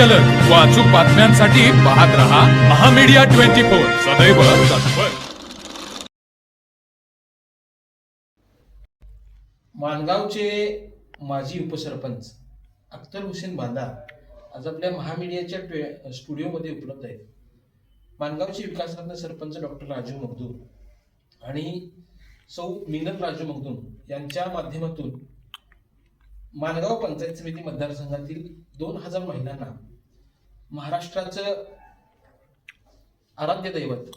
जलद व अचूक बातम्यांसाठी पाहत रहा महामीडिया ट्वेंटी फोर. सदैव तत्पर. माणगावचे माजी उपसरपंच अख्तर हुसेन बांदा आज आपल्या महामीडियाच्या ट्वे स्टुडिओमध्ये उपलब्ध आहेत. माणगावचे विकासरत्न सरपंच डॉक्टर राजू मगदूम आणि सौ मिनल राजू मगदूम यांच्या माध्यमातून माणगाव पंचायत समिती मतदारसंघातील दोन हजार महिलांना महाराष्ट्राचं आराध्य दैवत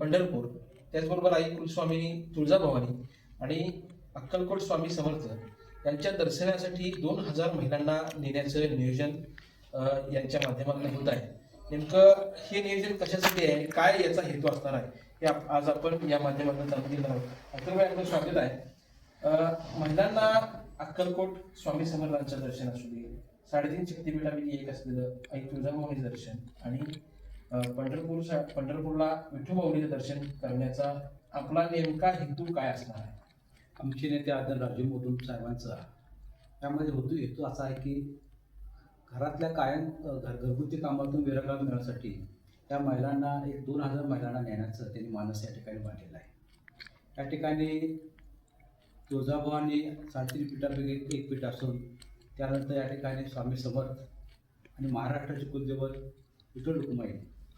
पंढरपूर त्याचबरोबर आई कुलस्वामिनी तुळजाभवानी आणि अक्कलकोट स्वामी समर्थ यांच्या दर्शनासाठी दोन हजार महिलांना नेण्याचं नियोजन यांच्या माध्यमातून होत आहे. नेमकं हे नियोजन कशासाठी आहे? काय याचा हेतू असणार आहे? हे आज आपण या माध्यमातून जाणून घेणार आहोत. अक्कलबाई स्वागत आहे. महिलांना अक्कलकोट स्वामी समर्थांचं दर्शन असू दे साडेतीन शक्तीपीठापैकी एक असलेलं आई तुळजाभवानीचं दर्शन आणि पंढरपूर पंढरपूरला विठुमाऊलीचं दर्शन करण्याचा आपला नेमका हेतू काय असणार आहे? आमचे नेते आदर राजू मोदूम साहेबांचा त्यामध्ये होतो हेतू असा आहे की घरातल्या कायम घर घरगुती कामातून विरंगा मिळण्यासाठी त्या महिलांना एक दोन हजार महिलांना नेण्याचं त्यांनी मानस या ठिकाणी मांडलेलं आहे. या ठिकाणी तुळजाभवानी साडेतीन पीठापैकी एक पीठ असून त्यानंतर या ठिकाणी स्वामी समर्थ आणि महाराष्ट्राचे कुलदेवत विठ्ठल रुक्माई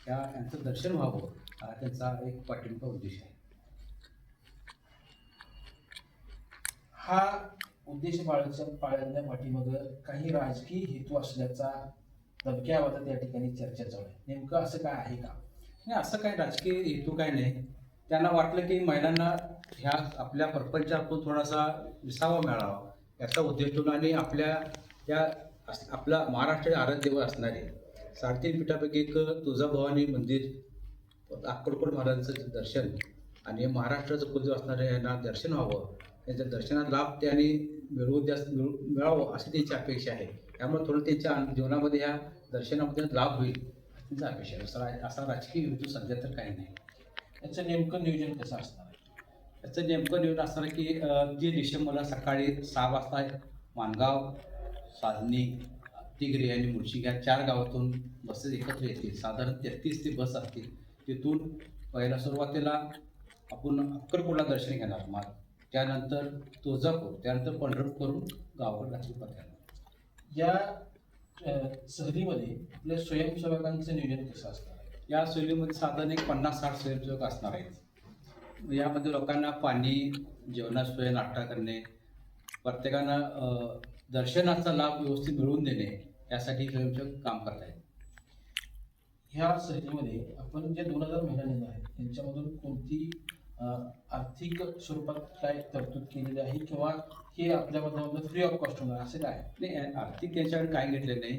या यांचं दर्शन व्हावं हा त्यांचा एक पाठिंबा उद्देश आहे. हा उद्देश पाळण्याच्या पाळण्याच्या पाठीमागं काही राजकीय हेतू असल्याचा दबक्या आवाजात या ठिकाणी चर्चा चालू आहे. नेमकं असं काय आहे का? नाही असं काही राजकीय हेतू काय नाही. त्यांना वाटलं की महिलांना ह्या आपल्या प्रपंचातून थोडासा विसावा मिळावा. याचा उद्देश ठेवून आणि आपल्या या आपला महाराष्ट्र आराध्यवर असणारे साडेतीन पीठापैकी एक तुळजाभवानी मंदिर अक्कलकोट महाराजांचं दर्शन आणि महाराष्ट्राचं कुलदेव असणारे यांना दर्शन व्हावं त्यांच्या दर्शनात लाभ त्यांनी मिळवू द्या मिळू मिळावं अशी त्यांची अपेक्षा आहे. त्यामुळे थोडं त्यांच्या जीवनामध्ये ह्या दर्शनामध्ये लाभ होईल त्यांचा अपेक्षा आहे. असा असा राजकीय हेतू सध्या तर काही नाही. त्याचं नेमकं नियोजन कसं असणार याचं नेमकं नियोजन असणार की जे डिसेंबरला सकाळी सहा वाजता माणगाव साधनी तिगरी आणि मुळशी या चार गावातून बसेस एकत्र येतील. साधारण तेहतीस ते बस असतील. तिथून पहिला सुरुवातीला आपण अक्कलकोटला दर्शन घेणार मग त्यानंतर तुळजापूर त्यानंतर पंढरपूर करून गावाकडे रात्री या सहलीमध्ये आपल्या स्वयंसेवकांचं नियोजन कसं असणार आहे या सहलीमध्ये साधारण एक पन्नास साठ स्वयंसेवक असणार आहेत. यामध्ये लोकांना पाणी जेवणाची सोय नाश्ता करणे प्रत्येकानं दर्शनाचा लाभ व्यवस्थित मिळवून देणे यासाठी स्वयंसेवक काम करत आहेत ह्या सहलीमध्ये आपण जे दोन हजार महिला नेणार आहेत त्यांच्यामधून कोणती आर्थिक स्वरूपात काय तरतूद केलेली आहे किंवा हे आपल्या मधून फ्री ऑफ कॉस्ट होणार असं काय? नाही आर्थिक त्यांच्याकडे काय घेतलं नाही.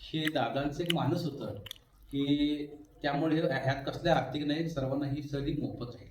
हे दादांचं एक माणूस होतं की त्यामुळे ह्यात कसल्या आर्थिक नाही सर्वांना ही सहली मोफत आहे.